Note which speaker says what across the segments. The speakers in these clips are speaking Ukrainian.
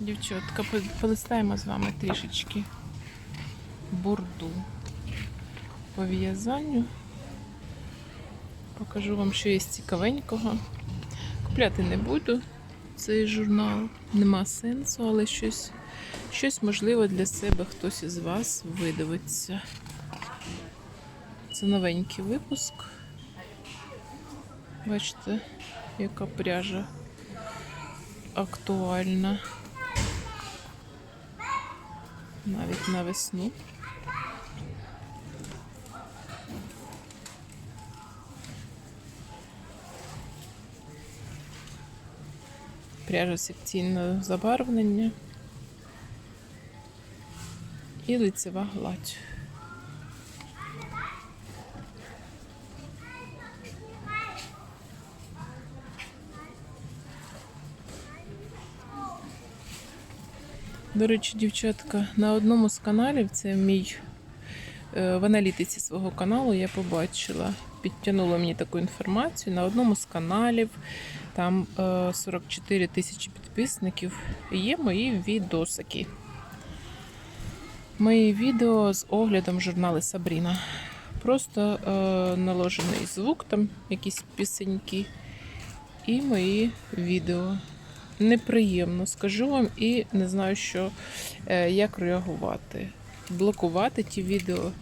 Speaker 1: Дівчатка, полистаємо з вами трішечки бурду по в'язанню. Покажу вам, що є цікавенького. Купляти не буду цей журнал, нема сенсу, але щось, щось можливо для себе хтось із вас видивиться. Це новенький випуск. Бачите, яка пряжа актуальна. Навіть на весну. Пряжа секційного забарвлення і лицева гладь. До речі, дівчатка, на одному з каналів, це мій е, в аналітиці свого каналу, я побачила, підтягнула мені таку інформацію. На одному з каналів, там е, 44 тисячі підписників, є мої відосики. Мої відео з оглядом журнали Сабріна. Просто е, наложений звук, там якісь пісеньки, і мої відео неприємно, скажу вам, і не знаю, що, е, як реагувати. Блокувати ті відео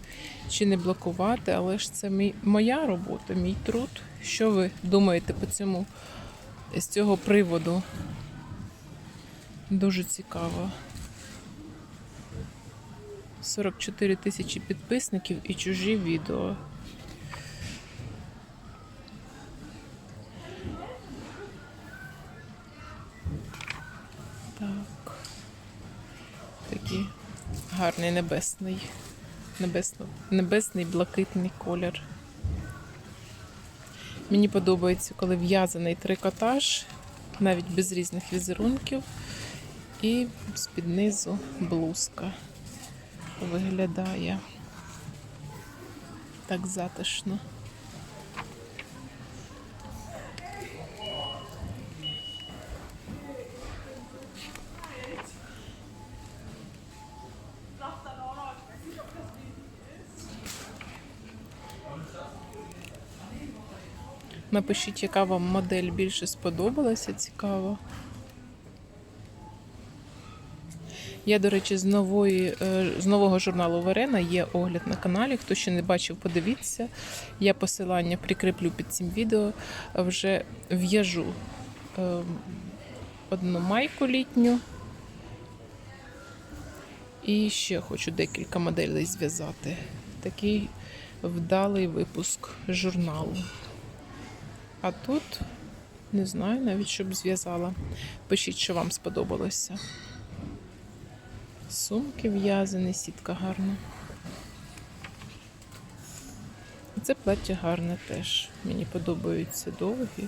Speaker 1: чи не блокувати, але ж це мій, моя робота, мій труд. Що ви думаєте по цьому з цього приводу? Дуже цікаво. 44 тисячі підписників і чужі відео. Так. Такий гарний небесний. Небесно, небесний блакитний колір. Мені подобається, коли в'язаний трикотаж, навіть без різних візерунків. І з-під низу блузка виглядає так затишно. Напишіть, яка вам модель більше сподобалася, цікаво. Я, до речі, з нової е, з нового журналу Верена є огляд на каналі. Хто ще не бачив, подивіться. Я посилання прикріплю під цим відео. Вже в'яжу е, одну майку літню. І ще хочу декілька моделей зв'язати. Такий вдалий випуск журналу. А тут не знаю навіть, щоб зв'язала. Пишіть, що вам сподобалося. Сумки в'язані, сітка гарна. Це плаття гарне теж. Мені подобаються довгі.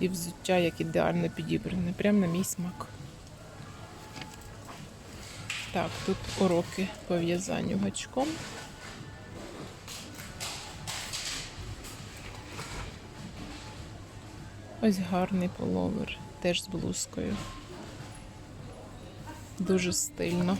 Speaker 1: І взуття як ідеально підібране. Прямо на мій смак. Так, тут уроки по в'язанню гачком. Ось гарний половер, теж з блузкою. Дуже стильно.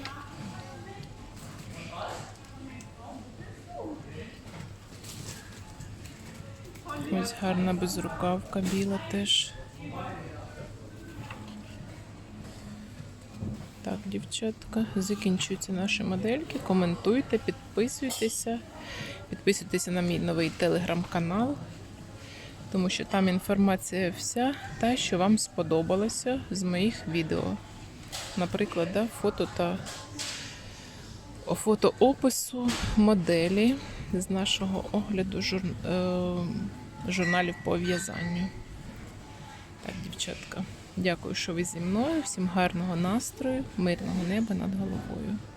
Speaker 1: Ось гарна безрукавка біла теж. Так, дівчатка, закінчуються наші модельки. Коментуйте, підписуйтеся. Підписуйтеся на мій новий телеграм-канал, тому що там інформація вся та, що вам сподобалося з моїх відео. Наприклад, да, фото та фото опису моделі з нашого огляду жур... е... журналів по в'язанню. Так, дівчатка, дякую, що ви зі мною. Всім гарного настрою, мирного неба над головою.